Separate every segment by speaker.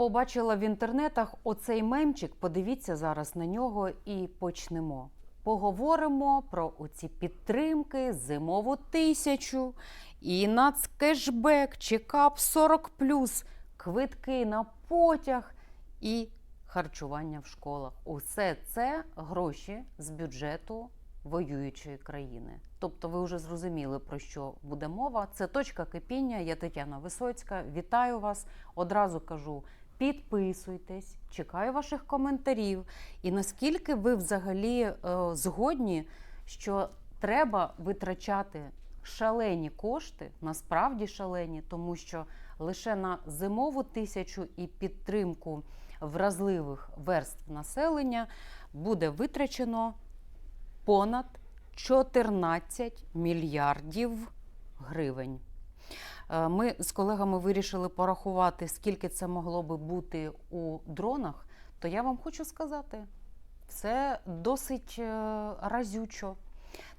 Speaker 1: побачила в інтернетах оцей мемчик. Подивіться зараз на нього і почнемо. Поговоримо про оці підтримки, зимову тисячу, і нацкешбек, чекап 40 квитки на потяг і харчування в школах. Усе це гроші з бюджету воюючої країни. Тобто, ви вже зрозуміли, про що буде мова. Це точка кипіння. Я Тетяна Висоцька. Вітаю вас. Одразу кажу. Підписуйтесь, чекаю ваших коментарів. І наскільки ви взагалі е, згодні, що треба витрачати шалені кошти, насправді шалені, тому що лише на зимову тисячу і підтримку вразливих верств населення буде витрачено понад 14 мільярдів гривень. Е, Ми з колегами вирішили порахувати, скільки це могло би бути у дронах. То я вам хочу сказати, це досить е, разючо.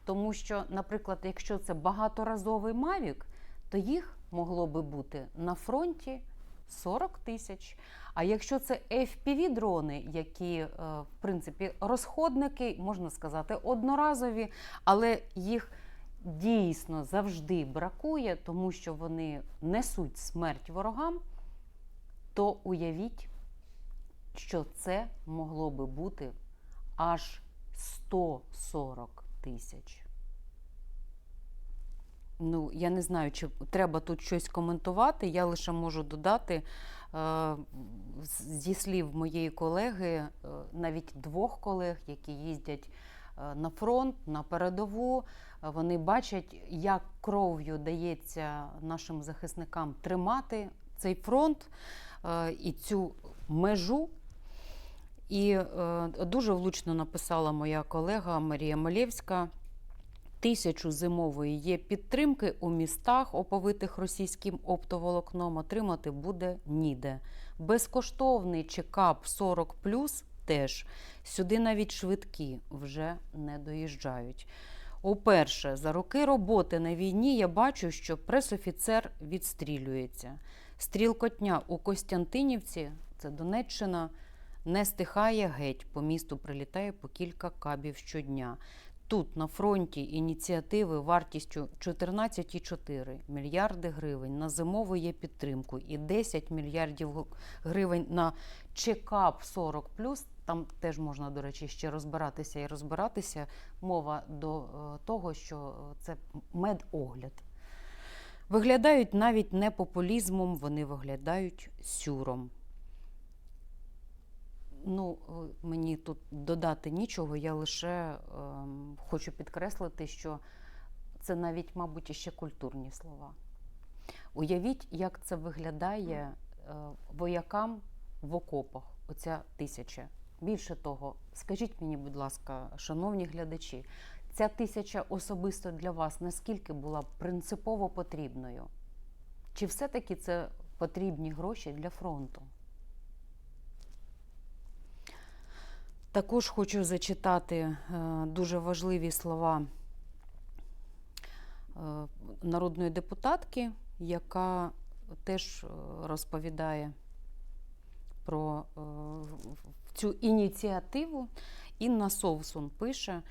Speaker 1: Тому що, наприклад, якщо це багаторазовий Мавік, то їх могло би бути на фронті 40 тисяч. А якщо це fpv дрони, які, е, в принципі, розходники, можна сказати, одноразові, але їх дійсно завжди бракує, тому що вони несуть смерть ворогам, то уявіть, що це могло би бути аж 140 тисяч. Ну, я не знаю, чи треба тут щось коментувати. Я лише можу додати е, зі слів моєї колеги, е, навіть двох колег, які їздять е, на фронт, на передову. Вони бачать, як кров'ю дається нашим захисникам тримати цей фронт е, і цю межу. І е, дуже влучно написала моя колега Марія Малєвська. Тисячу зимової є підтримки у містах, оповитих російським оптоволокном, отримати буде ніде. Безкоштовний чекап 40 теж. Сюди навіть швидкі вже не доїжджають. Уперше, за роки роботи на війні я бачу, що пресофіцер відстрілюється. Стрілкотня у Костянтинівці, це Донеччина, не стихає геть. По місту прилітає по кілька кабів щодня. Тут на фронті ініціативи вартістю 14,4 мільярди гривень на зимову є підтримку і 10 мільярдів гривень на чекап 40 Там теж можна, до речі, ще розбиратися і розбиратися. Мова до е, того, що е, це медогляд. Виглядають навіть не популізмом, вони виглядають сюром. Ну, е, мені тут додати нічого, я лише ем, хочу підкреслити, що це навіть, мабуть, ще культурні слова. Уявіть, як це виглядає е, воякам в окопах, оця тисяча. Більше того, скажіть мені, будь ласка, шановні глядачі, ця тисяча особисто для вас наскільки була принципово потрібною? Чи все-таки це потрібні гроші для фронту? Також хочу зачитати е, дуже важливі слова е, народної депутатки, яка теж е, розповідає про цю ініціативу. Інна Совсун пише.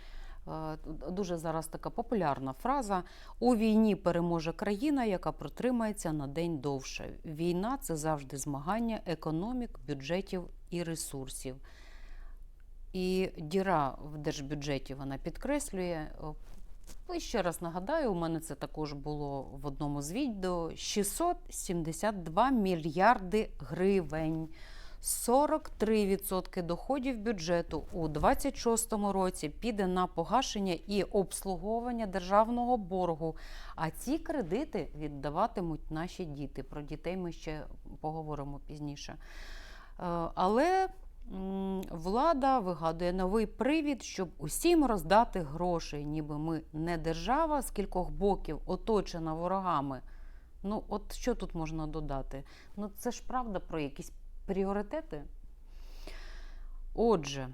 Speaker 1: е, Дуже зараз така популярна фраза: у війні переможе країна, яка протримається на день довше. Війна це завжди змагання економік, бюджетів і ресурсів. І діра в держбюджеті вона підкреслює. І ще раз нагадаю, у мене це також було в одному з відео: 672 мільярди гривень. 43% доходів бюджету у 2026 році піде на погашення і обслуговування державного боргу. А ці кредити віддаватимуть наші діти. Про дітей ми ще поговоримо пізніше. Е, Але влада вигадує новий привід, щоб усім роздати грошей, ніби ми не держава з кількох боків оточена ворогами. Ну, от що тут можна додати? Ну, це ж правда про якісь пріоритети. Отже,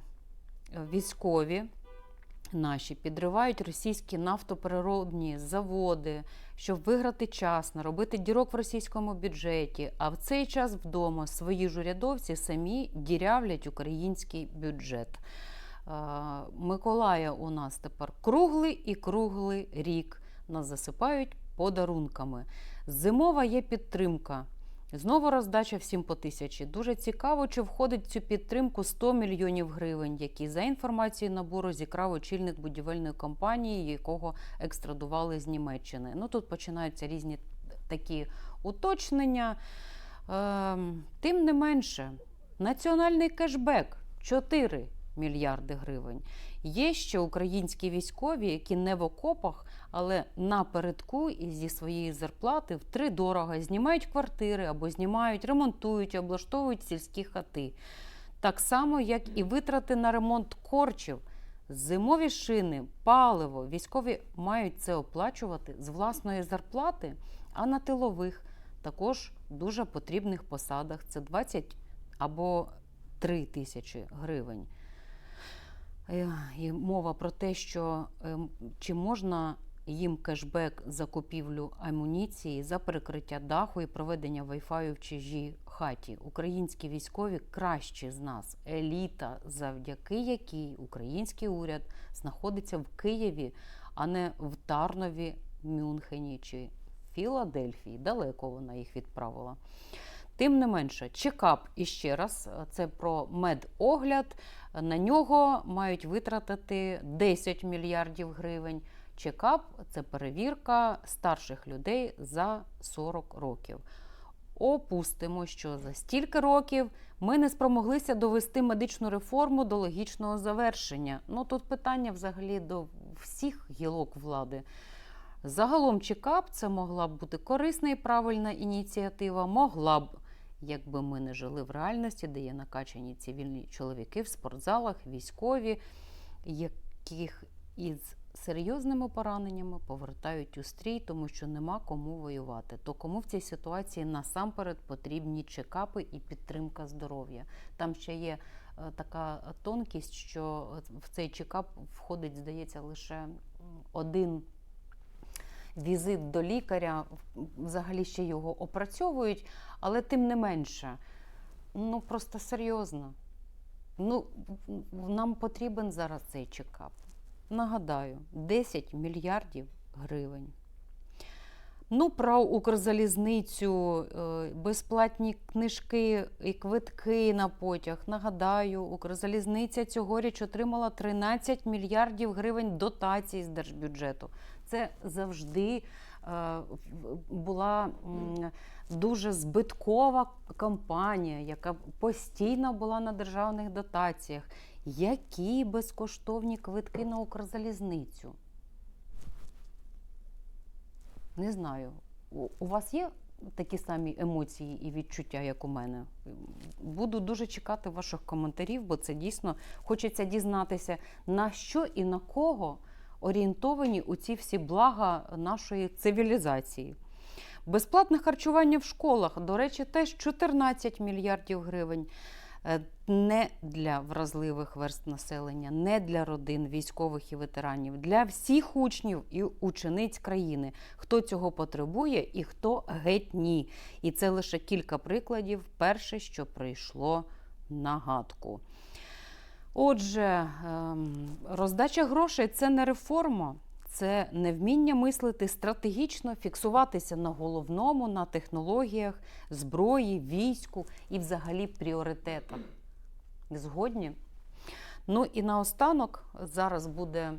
Speaker 1: військові наші підривають російські нафтопереробні заводи, щоб виграти час, наробити дірок в російському бюджеті. А в цей час вдома свої ж урядовці самі дірявлять український бюджет. Миколая у нас тепер круглий і круглий рік. Нас засипають подарунками. Зимова є підтримка. Знову роздача всім по тисячі. Дуже цікаво, чи входить в цю підтримку 100 мільйонів гривень, які за інформацією набору зікрав очільник будівельної компанії, якого екстрадували з Німеччини. Ну тут починаються різні такі уточнення. Ем, тим не менше, національний кешбек 4 мільярди гривень. Є ще українські військові, які не в окопах, але напередку і зі своєї зарплати втридорога знімають квартири або знімають, ремонтують, облаштовують сільські хати. Так само, як і витрати на ремонт корчів, зимові шини, паливо. Військові мають це оплачувати з власної зарплати, а на тилових також дуже потрібних посадах це 20 або 3 тисячі гривень. І мова про те, що ем, чи можна їм кешбек за купівлю амуніції, за перекриття даху і проведення Wi-Fi в чужій хаті. Українські військові кращі з нас, еліта, завдяки якій український уряд знаходиться в Києві, а не в Тарнові, Мюнхені чи Філадельфії. Далеко вона їх відправила. Тим не менше, чекап іще раз, це про медогляд. На нього мають витратити 10 мільярдів гривень. Чекап це перевірка старших людей за 40 років. Опустимо, що за стільки років ми не спромоглися довести медичну реформу до логічного завершення. Ну тут питання взагалі до всіх гілок влади. Загалом, чекап це могла б бути корисна і правильна ініціатива, могла б, якби ми не жили в реальності, де є накачані цивільні чоловіки в спортзалах, військові, яких із серйозними пораненнями повертають у стрій, тому що нема кому воювати. То кому в цій ситуації насамперед потрібні чекапи і підтримка здоров'я? Там ще є е, така тонкість, що в цей чекап входить, здається, лише один візит до лікаря, взагалі ще його опрацьовують, але тим не менше, ну просто серйозно. Ну, нам потрібен зараз цей чекап. Нагадаю, 10 мільярдів гривень. Ну, про Укрзалізницю, е, безплатні книжки і квитки на потяг. Нагадаю, Укрзалізниця цьогоріч отримала 13 мільярдів гривень дотацій з держбюджету. Це завжди е, була дуже збиткова компанія, яка постійно була на державних дотаціях. Які безкоштовні квитки на Укрзалізницю? Не знаю. У, вас є такі самі емоції і відчуття, як у мене? Буду дуже чекати ваших коментарів, бо це дійсно хочеться дізнатися, на що і на кого орієнтовані у ці всі блага нашої цивілізації. Безплатне харчування в школах, до речі, теж 14 мільярдів гривень. Не для вразливих верст населення, не для родин військових і ветеранів, для всіх учнів і учениць країни, хто цього потребує і хто геть ні. І це лише кілька прикладів. Перше, що прийшло на гадку. Отже, ем, роздача грошей це не реформа, це невміння мислити стратегічно, фіксуватися на головному, на технологіях, зброї, війську і взагалі пріоритетах. Згодні? Ну і наостанок зараз буде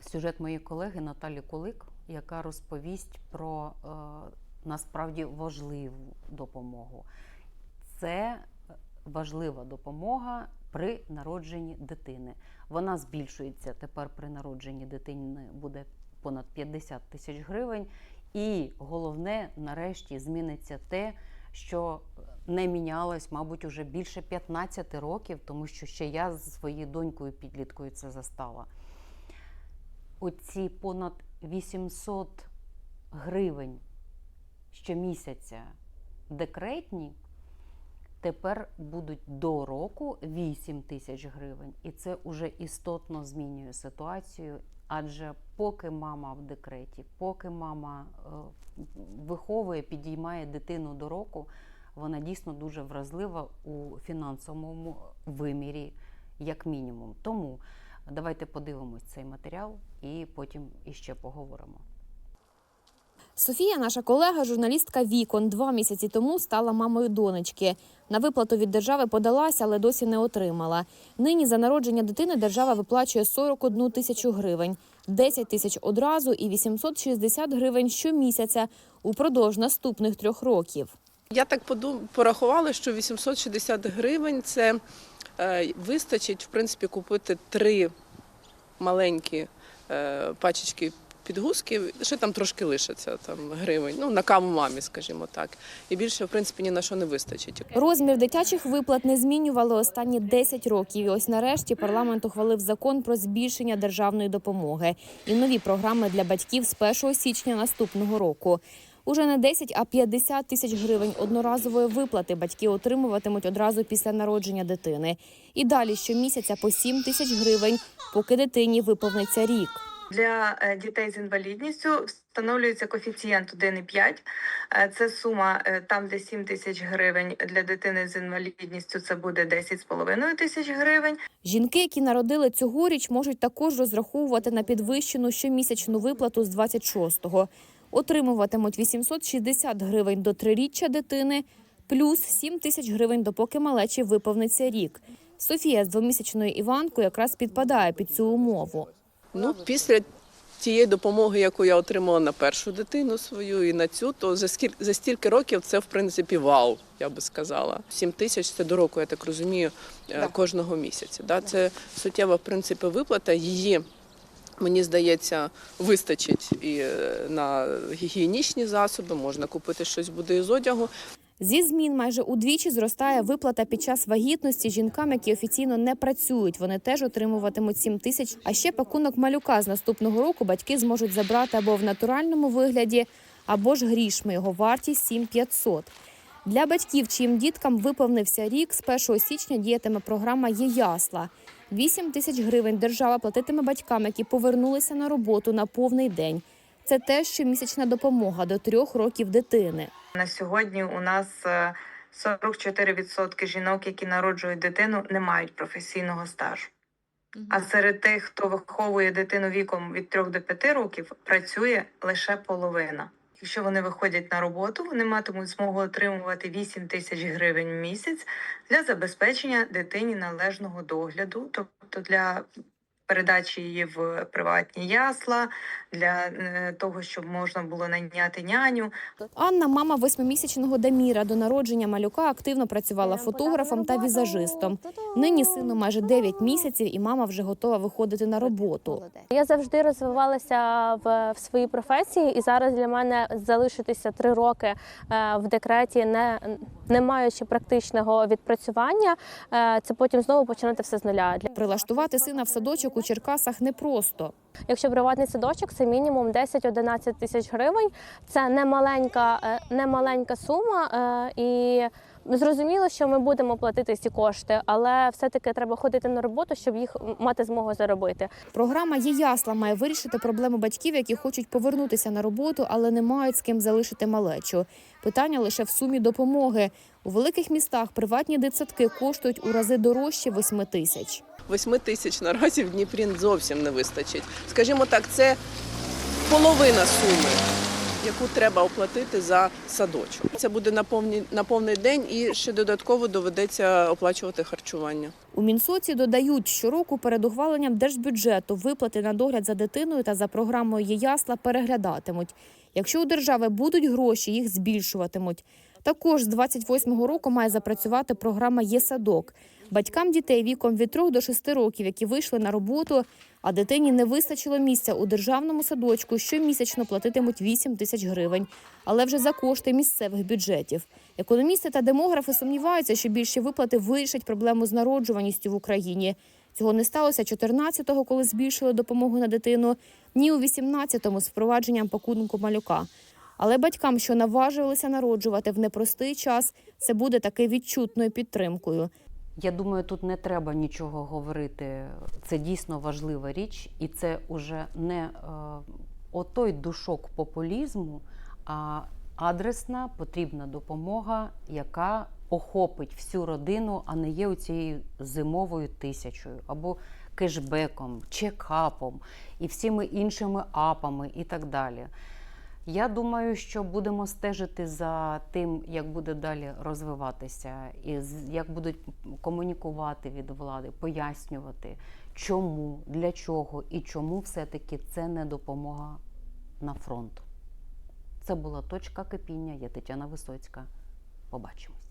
Speaker 1: сюжет моєї колеги Наталі Кулик, яка розповість про е, насправді важливу допомогу. Це важлива допомога при народженні дитини. Вона збільшується тепер при народженні дитини буде понад 50 тисяч гривень. І головне, нарешті, зміниться те, що не мінялось, мабуть, уже більше 15 років, тому що ще я з своєю донькою підліткою це застала. Оці понад 800 гривень щомісяця декретні тепер будуть до року 8 тисяч гривень. І це вже істотно змінює ситуацію. Адже поки мама в декреті, поки мама е, виховує, підіймає дитину до року, вона дійсно дуже вразлива у фінансовому вимірі, як мінімум. Тому давайте подивимось цей матеріал і потім іще поговоримо.
Speaker 2: Софія, наша колега, журналістка Вікон, два місяці тому стала мамою донечки. На виплату від держави подалася, але досі не отримала. Нині за народження дитини держава виплачує 41 тисячу гривень, 10 тисяч одразу і 860 гривень щомісяця упродовж наступних трьох років.
Speaker 3: Я так подум... порахувала, що 860 гривень це е, вистачить в принципі купити три маленькі е, пачечки підгузків. Ще там трошки лишиться там гривень. Ну на каву мамі, скажімо так. І більше в принципі ні на що не вистачить.
Speaker 2: Розмір дитячих виплат не змінювали останні 10 років. І ось нарешті парламент ухвалив закон про збільшення державної допомоги і нові програми для батьків з 1 січня наступного року. Уже не 10, а 50 тисяч гривень одноразової виплати батьки отримуватимуть одразу після народження дитини. І далі щомісяця по 7 тисяч гривень, поки дитині виповниться рік.
Speaker 4: Для е, дітей з інвалідністю встановлюється коефіцієнт 1,5. Е, Це сума е, там, де 7 тисяч гривень для дитини з інвалідністю, це буде 10,5 тисяч гривень.
Speaker 2: Жінки, які народили цьогоріч, можуть також розраховувати на підвищену щомісячну виплату з 26-го. Отримуватимуть 860 гривень до триріччя дитини, плюс 7 тисяч гривень, допоки малечі виповниться рік. Софія з двомісячною Іванкою якраз підпадає під цю умову.
Speaker 3: Ну після тієї допомоги, яку я отримала на першу дитину свою і на цю, то за скільки за стільки років це в принципі вау, я би сказала. 7 тисяч це до року, я так розумію, е, кожного місяця. Да? Це суттєва в принципі виплата. Її мені здається вистачить і е, на гігієнічні засоби. Можна купити щось буде із одягу.
Speaker 2: Зі змін майже удвічі зростає виплата під час вагітності жінкам, які офіційно не працюють. Вони теж отримуватимуть 7 тисяч. А ще пакунок малюка з наступного року батьки зможуть забрати або в натуральному вигляді, або ж грішми. Його вартість 7500. Для батьків, чиїм діткам виповнився рік, з 1 січня діятиме програма «Є ясла». 8 тисяч гривень держава платитиме батькам, які повернулися на роботу на повний день. Це теж щомісячна допомога до трьох років дитини.
Speaker 4: На сьогодні у нас е, 44% жінок, які народжують дитину, не мають професійного стажу. А серед тих, хто виховує дитину віком від 3 до 5 років, працює лише половина. Якщо вони виходять на роботу, вони матимуть змогу отримувати 8 тисяч гривень в місяць для забезпечення дитині належного догляду, тобто для передачі її в приватні ясла, для е, того, щоб можна було найняти няню.
Speaker 2: Анна, мама восьмимісячного Даміра, до народження малюка активно працювала фотографом та візажистом. Нині сину майже 9 місяців, і мама вже готова виходити на роботу.
Speaker 5: Я завжди розвивалася в, в своїй професії, і зараз для мене залишитися три роки е, в декреті, не, не маючи практичного відпрацювання, е, це потім знову починати все з нуля. Для-
Speaker 2: Прилаштувати сина в садочок у Черкасах непросто.
Speaker 5: Якщо приватний садочок, це мінімум 10-11 тисяч гривень. Це не маленька, е, не маленька сума. е, І зрозуміло, що ми будемо платити ці кошти, але все-таки треба ходити на роботу, щоб їх мати змогу заробити.
Speaker 2: Програма «Є ясла» має вирішити проблему батьків, які хочуть повернутися на роботу, але не мають з ким залишити малечу. Питання лише в сумі допомоги. У великих містах приватні дитсадки коштують у рази дорожче 8 тисяч.
Speaker 3: 8 тисяч наразі в Дніпрі зовсім не вистачить. Скажімо так, це половина суми, яку треба оплатити за садочок. Це буде на повний, на повний день і ще додатково доведеться оплачувати харчування.
Speaker 2: У Мінсоці додають, щороку перед ухваленням держбюджету виплати на догляд за дитиною та за програмою «Є ясла» переглядатимуть. Якщо у держави будуть гроші, їх збільшуватимуть. Також з 28-го року має запрацювати програма «Є садок». Батькам дітей віком від 3 до 6 років, які вийшли на роботу, а дитині не вистачило місця у державному садочку, щомісячно платитимуть 8 тисяч гривень, але вже за кошти місцевих бюджетів. Економісти та демографи сумніваються, що більші виплати вирішать проблему з народжуваністю в Україні. Цього не сталося 14-го, коли збільшили допомогу на дитину, ні у 18-му з впровадженням пакунку малюка. Але батькам, що наважилися народжувати в непростий час, це буде таки відчутною підтримкою.
Speaker 1: Я думаю, тут не треба нічого говорити. Це дійсно важлива річ, і це уже не е, отой душок популізму, а адресна потрібна допомога, яка охопить всю родину, а не є цією зимовою тисячою або кешбеком, чекапом і всіми іншими апами і так далі. Я думаю, що будемо стежити за тим, як буде далі розвиватися, і як будуть комунікувати від влади, пояснювати, чому, для чого і чому все-таки це не допомога на фронт. Це була точка кипіння. Я Тетяна Висоцька. Побачимось.